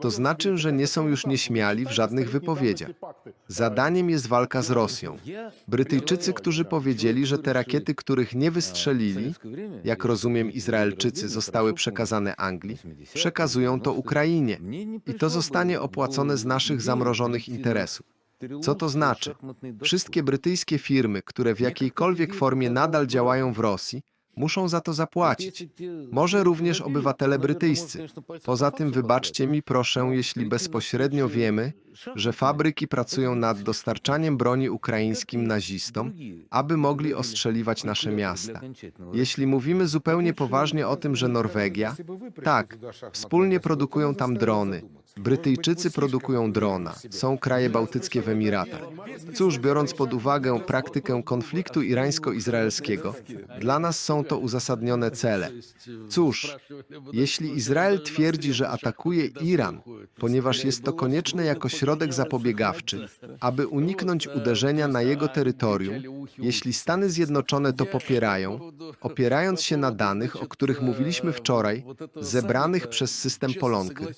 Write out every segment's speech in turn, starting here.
To znaczy, że nie są już nieśmiali w żadnych wypowiedziach. Zadaniem jest walka z Rosją. Brytyjczycy, którzy powiedzieli, że te rakiety, których nie wystrzelili, jak rozumiem Izraelczycy, zostały przekazane Anglii, przekazują to Ukrainie i to zostanie opłacone z naszych zamrożonych interesów. Co to znaczy? Wszystkie brytyjskie firmy, które w jakiejkolwiek formie nadal działają w Rosji, muszą za to zapłacić. Może również obywatele brytyjscy. Poza tym, wybaczcie mi proszę, jeśli bezpośrednio wiemy, że fabryki pracują nad dostarczaniem broni ukraińskim nazistom, aby mogli ostrzeliwać nasze miasta. Jeśli mówimy zupełnie poważnie o tym, że Norwegia, tak, wspólnie produkują tam drony, Brytyjczycy produkują drona, są kraje bałtyckie w Emiratach. Cóż, biorąc pod uwagę praktykę konfliktu irańsko-izraelskiego, dla nas są to uzasadnione cele. Cóż, jeśli Izrael twierdzi, że atakuje Iran, ponieważ jest to konieczne jako środek zapobiegawczy, aby uniknąć uderzenia na jego terytorium, jeśli Stany Zjednoczone to popierają, opierając się na danych, o których mówiliśmy wczoraj, zebranych przez system Polonkyr,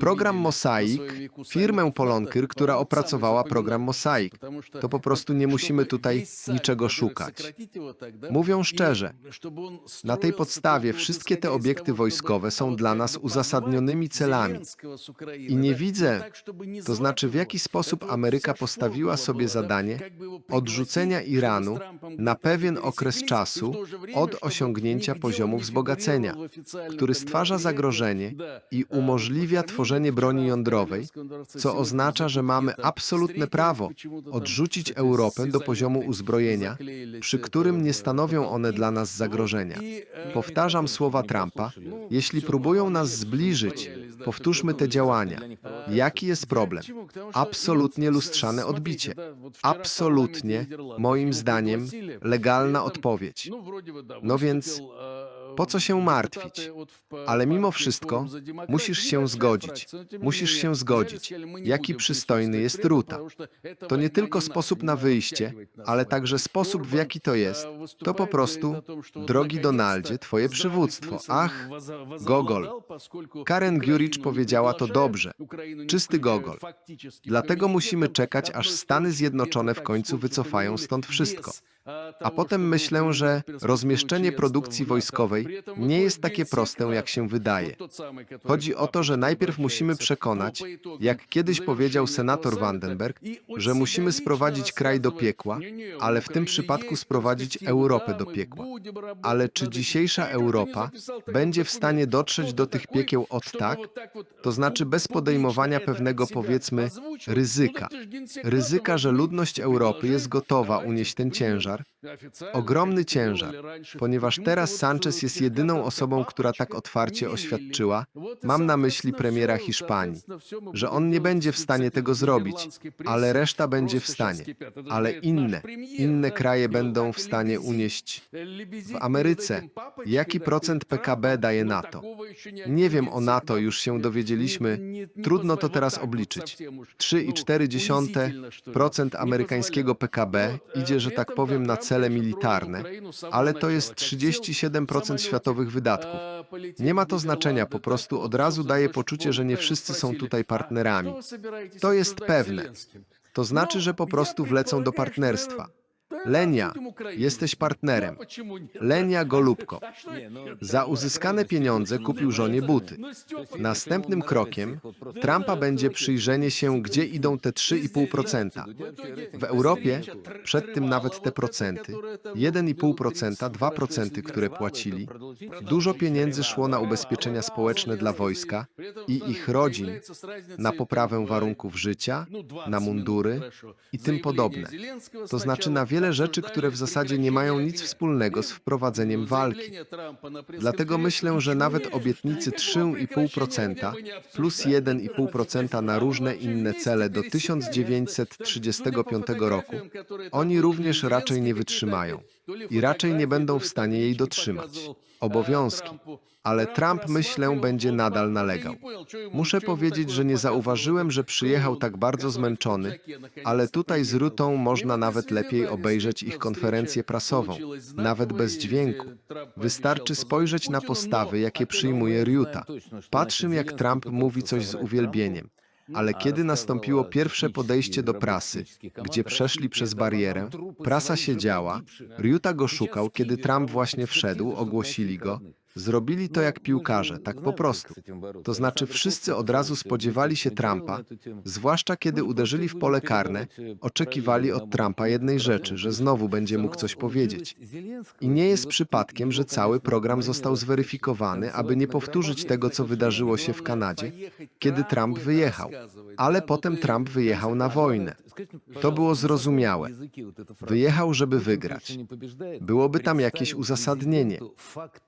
Program Mosaic, firmę Polonkyr, która opracowała program Mosaic. To po prostu nie musimy tutaj niczego szukać. Mówią szczerze, na tej podstawie wszystkie te obiekty wojskowe są dla nas uzasadnionymi celami. I nie widzę, to znaczy w jaki sposób Ameryka postawiła sobie zadanie odrzucenia Iranu na pewien okres czasu od osiągnięcia poziomu wzbogacenia, który stwarza zagrożenie i umożliwia tworzenie broni jądrowej, co oznacza, że mamy absolutne prawo odrzucić Europę do poziomu uzbrojenia, przy którym nie stanowią one dla nas zagrożenia. Powtarzam słowa Trumpa, jeśli próbują nas zbliżyć, powtórzmy te działania. Jaki jest problem? Absolutnie lustrzane odbicie. Absolutnie, moim zdaniem, legalna odpowiedź. No więc po co się martwić? Ale mimo wszystko musisz się zgodzić. Musisz się zgodzić. Jaki przystojny jest Ruta. To nie tylko sposób na wyjście, ale także sposób, w jaki to jest. To po prostu, drogi Donaldzie, twoje przywództwo. Ach, Gogol. Karen Guricz powiedziała to dobrze. Czysty Gogol. Dlatego musimy czekać, aż Stany Zjednoczone w końcu wycofają stąd wszystko. A potem myślę, że rozmieszczenie produkcji wojskowej nie jest takie proste, jak się wydaje. Chodzi o to, że najpierw musimy przekonać, jak kiedyś powiedział senator Vandenberg, że musimy sprowadzić kraj do piekła, ale w tym przypadku sprowadzić Europę do piekła. Ale czy dzisiejsza Europa będzie w stanie dotrzeć do tych piekieł od tak? To znaczy bez podejmowania pewnego, powiedzmy, ryzyka. Ryzyka, że ludność Europy jest gotowa unieść ten ciężar, pensar ogromny ciężar, ponieważ teraz Sanchez jest jedyną osobą, która tak otwarcie oświadczyła, mam na myśli premiera Hiszpanii, że on nie będzie w stanie tego zrobić, ale reszta będzie w stanie. Ale inne, inne kraje będą w stanie unieść. W Ameryce jaki procent PKB daje NATO? Nie wiem o NATO, już się dowiedzieliśmy, trudno to teraz obliczyć. 3,4% amerykańskiego PKB idzie, że tak powiem, na cele militarne, ale to jest 37% światowych wydatków. Nie ma to znaczenia, po prostu od razu daje poczucie, że nie wszyscy są tutaj partnerami. To jest pewne. To znaczy, że po prostu wlecą do partnerstwa. Lenia, jesteś partnerem. Lenia Golubko. Za uzyskane pieniądze kupił żonie buty. Następnym krokiem Trumpa będzie przyjrzenie się, gdzie idą te 3,5%. W Europie przed tym nawet te procenty, 1,5%, 2%, które płacili, dużo pieniędzy szło na ubezpieczenia społeczne dla wojska i ich rodzin, na poprawę warunków życia, na mundury i tym podobne. To znaczy na wiele rzeczy, które w zasadzie nie mają nic wspólnego z wprowadzeniem walki. Dlatego myślę, że nawet obietnicy 3,5% plus 1,5% na różne inne cele do 1935 roku, oni również raczej nie wytrzymają. I raczej nie będą w stanie jej dotrzymać. Obowiązki. Ale Trump, myślę, będzie nadal nalegał. Muszę powiedzieć, że nie zauważyłem, że przyjechał tak bardzo zmęczony, ale tutaj z Rutą można nawet lepiej obejrzeć ich konferencję prasową, nawet bez dźwięku. Wystarczy spojrzeć na postawy, jakie przyjmuje Ryuta. Patrzę, jak Trump mówi coś z uwielbieniem. Ale kiedy nastąpiło pierwsze podejście do prasy, gdzie przeszli przez barierę, prasa siedziała, Ryuta go szukał, kiedy Trump właśnie wszedł, ogłosili go, zrobili to jak piłkarze, tak po prostu. To znaczy wszyscy od razu spodziewali się Trumpa, zwłaszcza kiedy uderzyli w pole karne, oczekiwali od Trumpa jednej rzeczy, że znowu będzie mógł coś powiedzieć. I nie jest przypadkiem, że cały program został zweryfikowany, aby nie powtórzyć tego, co wydarzyło się w Kanadzie, kiedy Trump wyjechał. Ale potem Trump wyjechał na wojnę. To było zrozumiałe. Wyjechał, żeby wygrać. Byłoby tam jakieś uzasadnienie.